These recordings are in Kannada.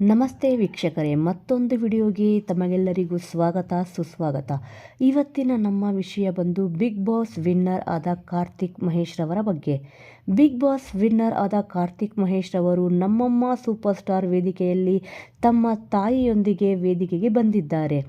ನಮಸ್ತೆ ವೀಕ್ಷಕರೇ, ಮತ್ತೊಂದು ವಿಡಿಯೋಗೆ ತಮಗೆಲ್ಲರಿಗೂ ಸ್ವಾಗತ, ಸುಸ್ವಾಗತ. ಇವತ್ತಿನ ನಮ್ಮ ವಿಷಯ ಬಂದು ಬಿಗ್ ಬಾಸ್ ವಿನ್ನರ್ ಆದ ಕಾರ್ತಿಕ್ ಮಹೇಶ್ ರವರ ಬಗ್ಗೆ. ಬಿಗ್ ಬಾಸ್ ವಿನ್ನರ್ ಆದ ಕಾರ್ತಿಕ್ ಮಹೇಶ್ ರವರು ನಮ್ಮಮ್ಮ ಸೂಪರ್ ಸ್ಟಾರ್ ವೇದಿಕೆಯಲ್ಲಿ ತಮ್ಮ ತಾಯಿಯೊಂದಿಗೆ ವೇದಿಕೆಗೆ ಬಂದಿದ್ದಾರೆ.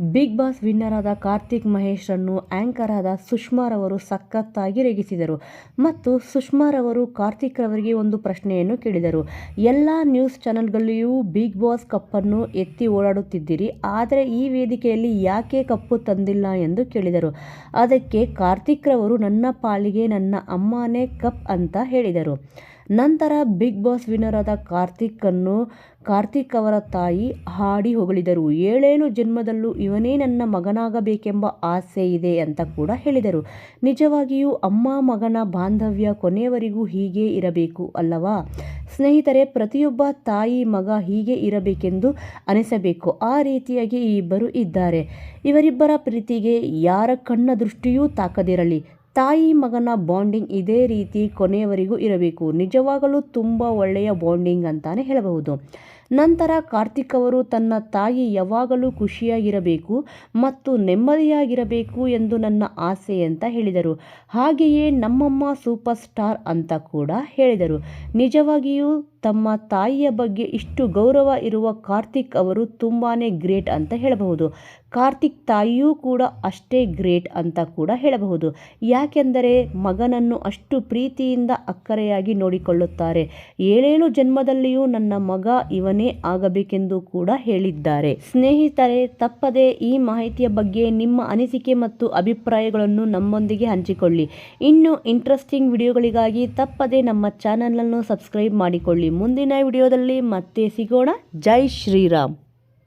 ಬಿಗ್ ಬಾಸ್ ವಿನ್ನರ್ ಆದ ಕಾರ್ತಿಕ್ ಮಹೇಶ್ರನ್ನು ಆ್ಯಂಕರ್ ಆದ ಸುಷ್ಮಾರವರು ಸಖತ್ತಾಗಿ ರೇಗಿಸಿದರು. ಮತ್ತು ಸುಷ್ಮಾರವರು ಕಾರ್ತಿಕ್ ರವರಿಗೆ ಒಂದು ಪ್ರಶ್ನೆಯನ್ನು ಕೇಳಿದರು. ಎಲ್ಲ ನ್ಯೂಸ್ ಚಾನೆಲ್ಗಳಲ್ಲಿಯೂ ಬಿಗ್ ಬಾಸ್ ಕಪ್ಪನ್ನು ಎತ್ತಿ ಓಡಾಡುತ್ತಿದ್ದೀರಿ. ಆದರೆ ಈ ವೇದಿಕೆಯಲ್ಲಿ ಯಾಕೆ ಕಪ್ಪು ತಂದಿಲ್ಲ ಎಂದು ಕೇಳಿದರು. ಅದಕ್ಕೆ ಕಾರ್ತಿಕ್ ರವರು ನನ್ನ ಪಾಲಿಗೆ ನನ್ನ ಅಮ್ಮನೇ ಕಪ್ ಅಂತ ಹೇಳಿದರು. ನಂತರ ಬಿಗ್ ಬಾಸ್ ವಿನ್ನರ್ ಆದ ಕಾರ್ತಿಕ್ಕನ್ನು ಕಾರ್ತಿಕ್ ಅವರ ತಾಯಿ ಹಾಡಿ ಹೊಗಳಿದರು. ಏಳೇಳು ಜನ್ಮದಲ್ಲೂ ಇವನೇ ನನ್ನ ಮಗನಾಗಬೇಕೆಂಬ ಆಸೆ ಇದೆ ಅಂತ ಕೂಡ ಹೇಳಿದರು. ನಿಜವಾಗಿಯೂ ಅಮ್ಮ ಮಗನ ಬಾಂಧವ್ಯ ಕೊನೆಯವರೆಗೂ ಹೀಗೆ ಇರಬೇಕು ಅಲ್ಲವಾ? ಸ್ನೇಹಿತರೆ, ಪ್ರತಿಯೊಬ್ಬ ತಾಯಿ ಮಗ ಹೀಗೆ ಇರಬೇಕೆಂದು ಅನಿಸಬೇಕು. ಆ ರೀತಿಯಾಗಿ ಈ ಇಬ್ಬರು ಇದ್ದಾರೆ. ಇವರಿಬ್ಬರ ಪ್ರೀತಿಗೆ ಯಾರ ಕಣ್ಣ ದೃಷ್ಟಿಯೂ ತಾಕದಿರಲಿ. ತಾಯಿ ಮಗನ ಬಾಂಡಿಂಗ್ ಇದೇ ರೀತಿ ಕೊನೆಯವರೆಗೂ ಇರಬೇಕು. ನಿಜವಾಗಲೂ ತುಂಬ ಒಳ್ಳೆಯ ಬಾಂಡಿಂಗ್ ಅಂತಾನೆ ಹೇಳಬಹುದು. ನಂತರ ಕಾರ್ತಿಕ್ ಅವರು ತನ್ನ ತಾಯಿ ಯಾವಾಗಲೂ ಖುಷಿಯಾಗಿರಬೇಕು ಮತ್ತು ನೆಮ್ಮದಿಯಾಗಿರಬೇಕು ಎಂದು ನನ್ನ ಆಸೆ ಅಂತ ಹೇಳಿದರು. ಹಾಗೆಯೇ ನಮ್ಮಮ್ಮ ಸೂಪರ್ ಸ್ಟಾರ್ ಅಂತ ಕೂಡ ಹೇಳಿದರು. ನಿಜವಾಗಿಯೂ ತಮ್ಮ ತಾಯಿಯ ಬಗ್ಗೆ ಇಷ್ಟು ಗೌರವ ಇರುವ ಕಾರ್ತಿಕ್ ಅವರು ತುಂಬಾ ಗ್ರೇಟ್ ಅಂತ ಹೇಳಬಹುದು. ಕಾರ್ತಿಕ್ ತಾಯಿಯೂ ಕೂಡ ಅಷ್ಟೇ ಗ್ರೇಟ್ ಅಂತ ಕೂಡ ಹೇಳಬಹುದು. ಯಾಕೆಂದರೆ ಮಗನನ್ನು ಅಷ್ಟು ಪ್ರೀತಿಯಿಂದ ಅಕ್ಕರೆಯಾಗಿ ನೋಡಿಕೊಳ್ಳುತ್ತಾರೆ. ಏಳೇಳು ಜನ್ಮದಲ್ಲಿಯೂ ನನ್ನ ಮಗ ಇವನೇ ಆಗಬೇಕೆಂದು ಕೂಡ ಹೇಳಿದ್ದಾರೆ. ಸ್ನೇಹಿತರೆ, ತಪ್ಪದೆ ಈ ಮಾಹಿತಿಯ ಬಗ್ಗೆ ನಿಮ್ಮ ಅನಿಸಿಕೆ ಮತ್ತು ಅಭಿಪ್ರಾಯಗಳನ್ನು ನಮ್ಮೊಂದಿಗೆ ಹಂಚಿಕೊಳ್ಳಿ. ಇನ್ನು ಇಂಟ್ರೆಸ್ಟಿಂಗ್ ವಿಡಿಯೋಗಳಿಗಾಗಿ ತಪ್ಪದೆ ನಮ್ಮ ಚಾನಲನ್ನು ಸಬ್ಸ್ಕ್ರೈಬ್ ಮಾಡಿಕೊಳ್ಳಿ. ಮುಂದಿನ ವಿಡಿಯೋದಲ್ಲಿ ಮತ್ತೆ ಸಿಗೋಣ. ಜೈ ಶ್ರೀರಾಮ್.